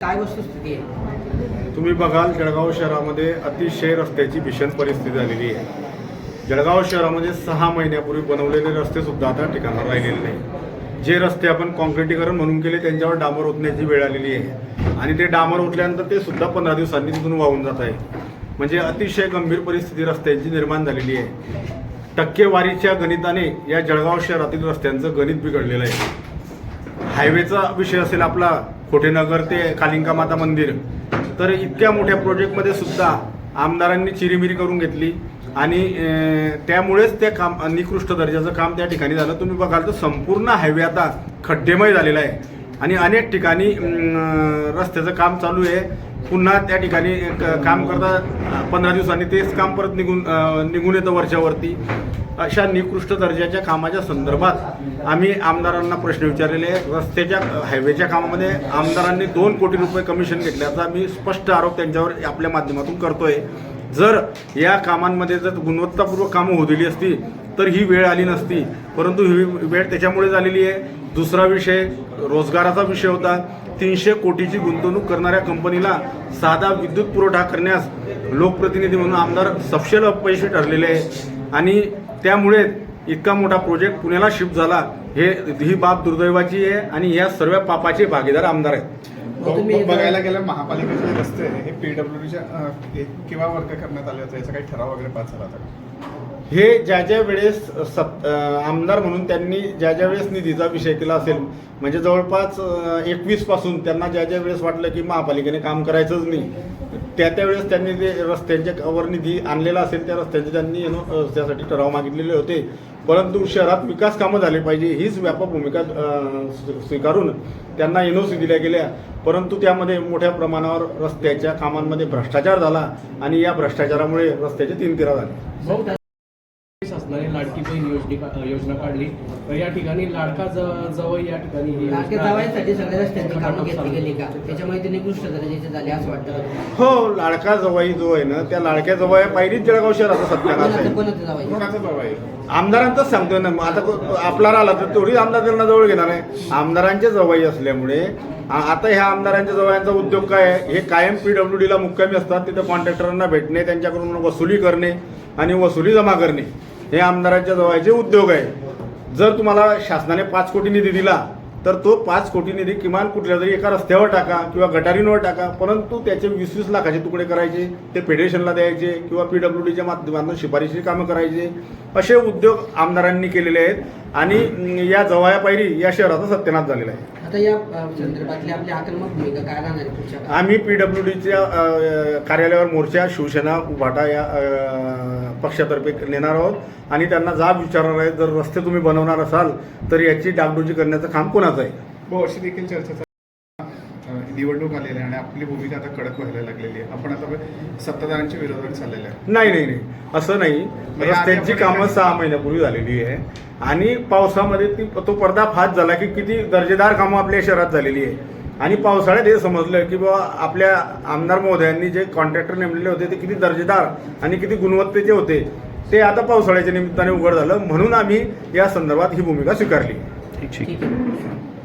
काय वस्तुस्थिती आहे? तुम्ही बघाल जळगाव शहरामध्ये अतिशय रस्त्याची भीषण परिस्थिती झालेली आहे. जळगाव शहरामध्ये सहा महिन्यापूर्वी बनवलेले रस्ते सुद्धा आता ठिकाणावर राहिलेले नाही जे रस्ते आपण कॉन्क्रिटीकरण म्हणून केले त्यांच्यावर डांबर ओतण्याची वेळ आलेली आहे. आणि ते डांबर ओतल्यानंतर ते सुद्धा पंधरा दिवसांनी तिथून वाहून जात आहे. म्हणजे अतिशय गंभीर परिस्थिती रस्त्यांची निर्माण झालेली आहे. टक्केवारीच्या गणिताने या जळगाव शहरातील रस्त्यांचं गणित बिघडलेलं आहे. हायवेचा विषय असेल आपला खोटेनगर ते कालिंका माता मंदिर. तर इतक्या मोठ्या प्रोजेक्टमध्ये सुद्धा आमदारांनी चिरीमिरी करून घेतली. आणि त्यामुळेच ते काम निकृष्ट दर्जाचं काम त्या ठिकाणी झालं. तुम्ही बघाल तर संपूर्ण हायवे आता खड्डेमय झालेला आहे. आणि अनेक ठिकाणी रस्त्याचं काम चालू आहे. पुन्हा त्या ठिकाणी काम करता पंधरा दिवसांनी तेच काम परत निघून निघून येतं वरच्यावरती. अशा निकृष्ट दर्जाच्या कामाच्या संदर्भात आम्ही आमदारांना प्रश्न विचारलेले आहेत. रस्त्याच्या हायवेच्या कामामध्ये आमदारांनी दोन कोटी रुपये कमिशन घेतल्याचा मी स्पष्ट आरोप त्यांच्यावर आपल्या माध्यमातून करतोय. जर या कामांमध्ये जर गुणवत्तापूर्वक कामं होलेली असती तर ही वेळ आली नसती. परंतु ही वेळ त्याच्यामुळे झालेली आहे. दुसरा विषय रोजगाराचा विषय होता. तीनशे कोटीची गुंतवणूक करणाऱ्या कंपनीला साधा विद्युत पुरवठा करण्यास लोकप्रतिनिधी म्हणून आमदार सपशेल अपयशी ठरलेले आहे. आणि त्यामुळे इतका मोठा प्रोजेक्ट पुण्याला शिफ्ट झाला हे ही बाब दुर्दैवाची आहे आणि या सर्व पापाचे भागीदार आमदार आहेत. बघायला गेलं महापालिकेचे रस्ते हे पीडब्ल्यूडीच्या किंवा वर्ग करण्यात आले होते याचा काही ठराव वगैरे पास झाला होता? हे ज्या ज्या वेळेस सत आमदार म्हणून त्यांनी ज्या ज्या वेळेस निधीचा विषय केला असेल म्हणजे जवळपास एकवीसपासून त्यांना ज्या ज्या वेळेस वाटलं की महापालिकेने काम करायचंच नाही त्या त्यावेळेस त्यांनी ते रस्त्यांच्या वर निधी आणलेला असेल त्या रस्त्यांचे त्यांनी you त्यासाठी ठराव मागितलेले होते. परंतु शहरात विकास कामं झाले पाहिजे हीच व्यापक भूमिका स्वी- स्वीकारून त्यांना एनओसी दिल्या गेल्या. परंतु त्यामध्ये मोठ्या प्रमाणावर रस्त्याच्या कामांमध्ये भ्रष्टाचार झाला आणि या भ्रष्टाचारामुळे रस्त्याचे तीन तिरा झाले. शासनाने लाडकी बहीण योजने योजना काढली. तर या ठिकाणी लाडका जवळ या ठिकाणी ही लाडक्या योजना आहे. जावयासाठी सगळ्या रस्त्यांची कामं घेतली चालू. गेली का? त्याच्यामुळे ते निकृष्ट दर्जाचे झाले असं वाटतं का? हो लाडका जवाई जो आहे ना त्या लाडक्या जवाया पायरीच जळगाव शहराचा सत्यानाश आहे. कोणाचं जवळ आहे? आमदारांचंच सांगतोय ना मग आता को- आपला राहिला तर तेवढी आमदार त्यांना जवळ घेणार आहे. आमदारांचे जवाई असल्यामुळे आ- आता ह्या आमदारांच्या जवळचा उद्योग काय आहे? हे कायम पीडब्ल्यू डीला मुक्कामी असतात तिथं कॉन्ट्रॅक्टरांना भेटणे त्यांच्याकडून वसुली करणे आणि वसुली जमा करणे. हे आमदारांच्या जवळचे उद्योग आहे. जर तुम्हाला शासनाने पाच कोटी निधी दिला तर तो पाच कोटी निधी किमान कुठल्या तरी एका रस्त्यावर टाका किंवा गटारींवर टाका परंतु त्याचे वीस वीस लाखाचे तुकडे करायचे ते फेडरेशनला द्यायचे किंवा पीडब्ल्यू डीच्या माध्यमातून शिफारशी कामं करायचे असे उद्योग आमदारांनी केलेले आहेत. आणि या जवळ्या पायरी या शहराचा सत्यानाश झालेला आहे. आता या संदर्भातली आपली आक्रमक भूमिका काय राहणार? आम्ही पीडब्ल्यू डीच्या कार्यालयावर मोर्चा शिवसेना उभाटा या पक्षातर्फे नेणार आहोत. आणि त्यांना जाब विचारणार आहे जर रस्ते तुम्ही बनवणार असाल तर याची डागडुजी करण्याचं काम कोणाचं आहे. हो अशी देखील चर्चा निवडणूक आलेली आहे आणि आपली भूमिका आता कडक व्हायला लागलेली आहे. आपण आता सत्ताधाऱ्यांच्या विरोधात चाललेलं आहे नाही नाही नाही. असं नाही. रस्त्यांची कामं सहा महिन्यापूर्वी झालेली आहे. आणि पावसामध्ये ती तो पडदा फाच झाला की किती दर्जेदार कामं आपल्या शहरात झालेली आहे. आणि पावसाळ्यात हे समजलं की बाबा आपल्या आमदार महोदयांनी जे कॉन्ट्रॅक्टर नेमलेले होते ते किती दर्जेदार आणि किती गुणवत्तेचे होते ते आता पावसाळ्याच्या निमित्ताने उघड झालं. म्हणून आम्ही या संदर्भात ही भूमिका स्वीकारली. ठीक आहे